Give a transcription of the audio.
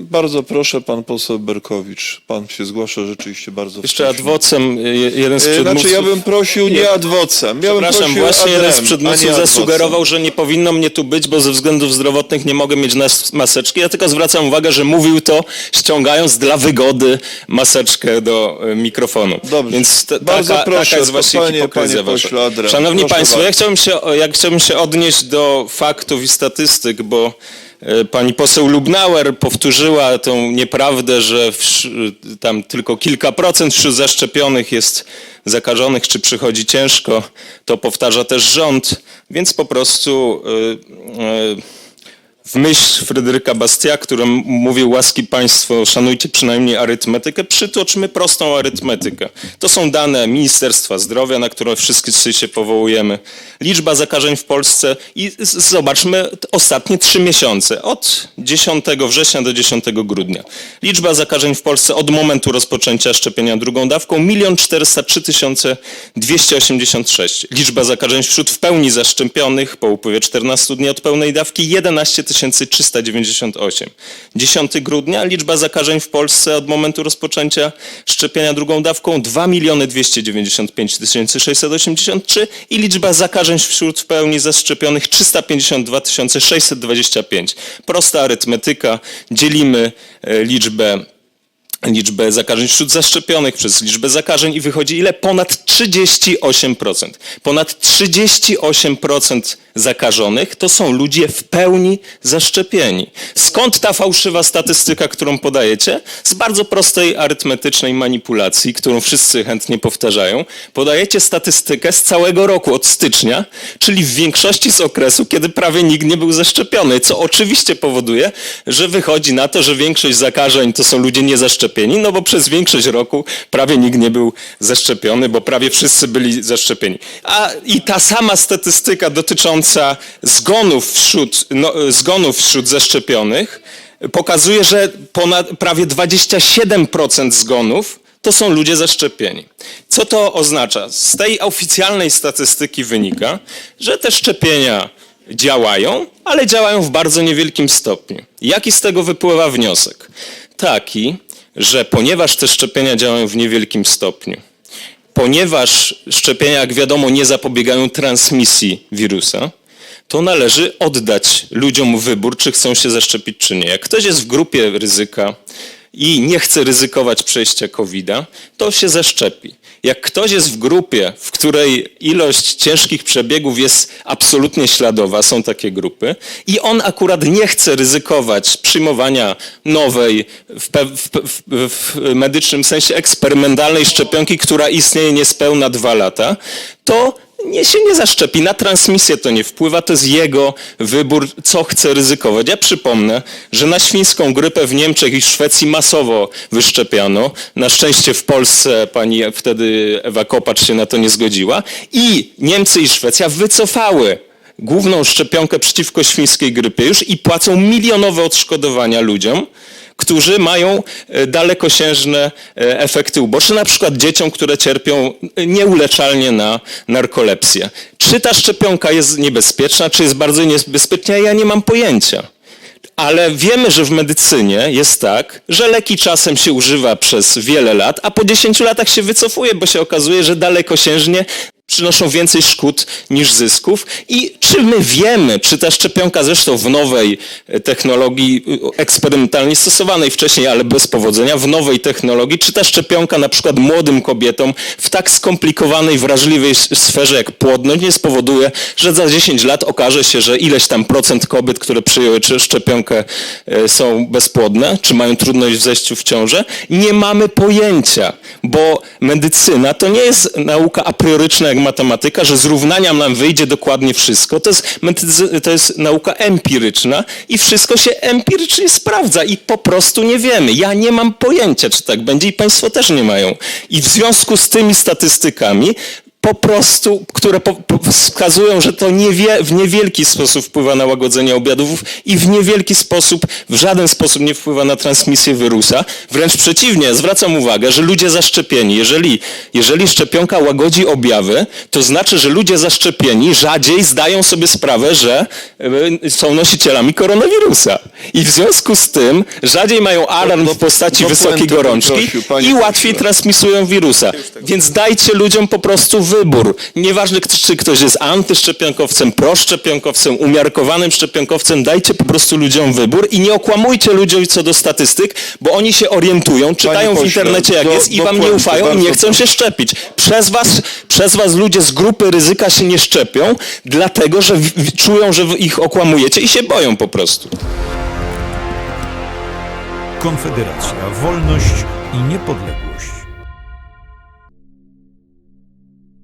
Bardzo proszę, pan poseł Berkowicz. Pan się zgłasza rzeczywiście bardzo Jeszcze wcześnie. adwocem, je- jeden z E, przedmówców... Znaczy ja bym prosił nie adwocem, ja bym Przepraszam, prosił właśnie jeden z adrem, a przedmówców adwocem. zasugerował, że nie powinno mnie tu być, bo ze względów zdrowotnych nie mogę mieć nas maseczki. Ja tylko zwracam uwagę, że mówił to ściągając dla wygody maseczkę do e, mikrofonu. Dobrze. Więc t- Bardzo taka, proszę, taka jest właśnie panie- hipokryzja panie wasza. pośle Szanowni proszę Państwo, bardzo. ja chciałbym, się, ja chciałbym się odnieść do faktów i statystyk, bo pani poseł Lubnauer powtórzyła tą nieprawdę, że wsz- tam tylko kilka procent wśród zaszczepionych jest zakażonych, czy przychodzi ciężko. To powtarza też rząd, więc po prostu e, e, w myśl Fryderyka Bastia, który mówił łaski państwo, szanujcie przynajmniej arytmetykę, przytoczmy prostą arytmetykę. To są dane Ministerstwa Zdrowia, na które wszyscy się powołujemy. Liczba zakażeń w Polsce i zobaczmy ostatnie trzy miesiące, od 10 września do 10 grudnia. Liczba zakażeń w Polsce od momentu rozpoczęcia szczepienia drugą dawką 1 403 286. Liczba zakażeń wśród w pełni zaszczepionych po upływie 14 dni od pełnej dawki 11 398. 10 grudnia liczba zakażeń w Polsce od momentu rozpoczęcia szczepienia drugą dawką 2 295 683 i liczba zakażeń wśród w pełni zaszczepionych 352 625. Prosta arytmetyka. Dzielimy e, liczbę liczbę zakażeń wśród zaszczepionych przez liczbę zakażeń i wychodzi ile? Ponad 38%. Ponad 38% zakażonych to są ludzie w pełni zaszczepieni. Skąd ta fałszywa statystyka, którą podajecie? Z bardzo prostej arytmetycznej manipulacji, którą wszyscy chętnie powtarzają. Podajecie statystykę z całego roku, od stycznia, czyli w większości z okresu, kiedy prawie nikt nie był zaszczepiony, co oczywiście powoduje, że wychodzi na to, że większość zakażeń to są ludzie niezaszczepieni, no bo przez większość roku prawie nikt nie był zaszczepiony, bo prawie wszyscy byli zaszczepieni. A i ta sama statystyka dotycząca zgonów wśród, no, zgonów wśród zaszczepionych pokazuje, że ponad prawie 27% zgonów to są ludzie zaszczepieni. Co to oznacza? Z tej oficjalnej statystyki wynika, że te szczepienia działają, ale działają w bardzo niewielkim stopniu. Jaki z tego wypływa wniosek? Taki, że ponieważ te szczepienia działają w niewielkim stopniu, ponieważ szczepienia, jak wiadomo, nie zapobiegają transmisji wirusa, to należy oddać ludziom wybór, czy chcą się zaszczepić, czy nie. Jak ktoś jest w grupie ryzyka i nie chce ryzykować przejścia COVID-a, to się zaszczepi. Jak ktoś jest w grupie, w której ilość ciężkich przebiegów jest absolutnie śladowa, są takie grupy, i on akurat nie chce ryzykować przyjmowania nowej, w, w, w, w medycznym sensie eksperymentalnej szczepionki, która istnieje niespełna dwa lata, to nie się nie zaszczepi. Na transmisję to nie wpływa, to jest jego wybór, co chce ryzykować. Ja przypomnę, że na świńską grypę w Niemczech i Szwecji masowo wyszczepiano. Na szczęście w Polsce pani wtedy Ewa Kopacz się na to nie zgodziła. I Niemcy i Szwecja wycofały główną szczepionkę przeciwko świńskiej grypie już i płacą milionowe odszkodowania ludziom, którzy mają e, dalekosiężne e, efekty uboczne, na przykład dzieciom, które cierpią nieuleczalnie na narkolepsję. Czy ta szczepionka jest niebezpieczna, czy jest bardzo niebezpieczna, ja nie mam pojęcia. Ale wiemy, że w medycynie jest tak, że leki czasem się używa przez wiele lat, a po 10 latach się wycofuje, bo się okazuje, że dalekosiężnie przynoszą więcej szkód niż zysków. I czy my wiemy, czy ta szczepionka zresztą w nowej e, technologii, e, eksperymentalnie stosowanej wcześniej, ale bez powodzenia, w nowej technologii, czy ta szczepionka na przykład młodym kobietom w tak skomplikowanej, wrażliwej sferze jak płodność nie spowoduje, że za 10 lat okaże się, że ileś tam procent kobiet, które przyjęły szczepionkę e, są bezpłodne, czy mają trudność w zejściu w ciążę? Nie mamy pojęcia, bo medycyna to nie jest nauka a prioryczna jak matematyka, że z równania nam wyjdzie dokładnie wszystko. To jest, to jest nauka empiryczna i wszystko się empirycznie sprawdza i po prostu nie wiemy. Ja nie mam pojęcia, czy tak będzie i Państwo też nie mają. I w związku z tymi statystykami po prostu, które po, po wskazują, że to niewie, w niewielki sposób wpływa na łagodzenie objawów i w niewielki sposób, w żaden sposób nie wpływa na transmisję wirusa. Wręcz przeciwnie, zwracam uwagę, że ludzie zaszczepieni, jeżeli, jeżeli szczepionka łagodzi objawy, to znaczy, że ludzie zaszczepieni rzadziej zdają sobie sprawę, że e, są nosicielami koronawirusa. I w związku z tym rzadziej mają alarm Do- w postaci do wysokiej gorączki prosił, i łatwiej transmisują wirusa. Więc dajcie ludziom po prostu wybór. Nieważne, czy ktoś jest antyszczepionkowcem, proszczepionkowcem, umiarkowanym szczepionkowcem, dajcie po prostu ludziom wybór i nie okłamujcie ludzi co do statystyk, bo oni się orientują, czytają w pośle, internecie jak do- jest i wam nie ufają i nie chcą się szczepić. Przez was, przez was ludzie z grupy ryzyka się nie szczepią, dlatego że w, w, czują, że ich okłamujecie i się boją po prostu. Konfederacja, wolność i niepodległość.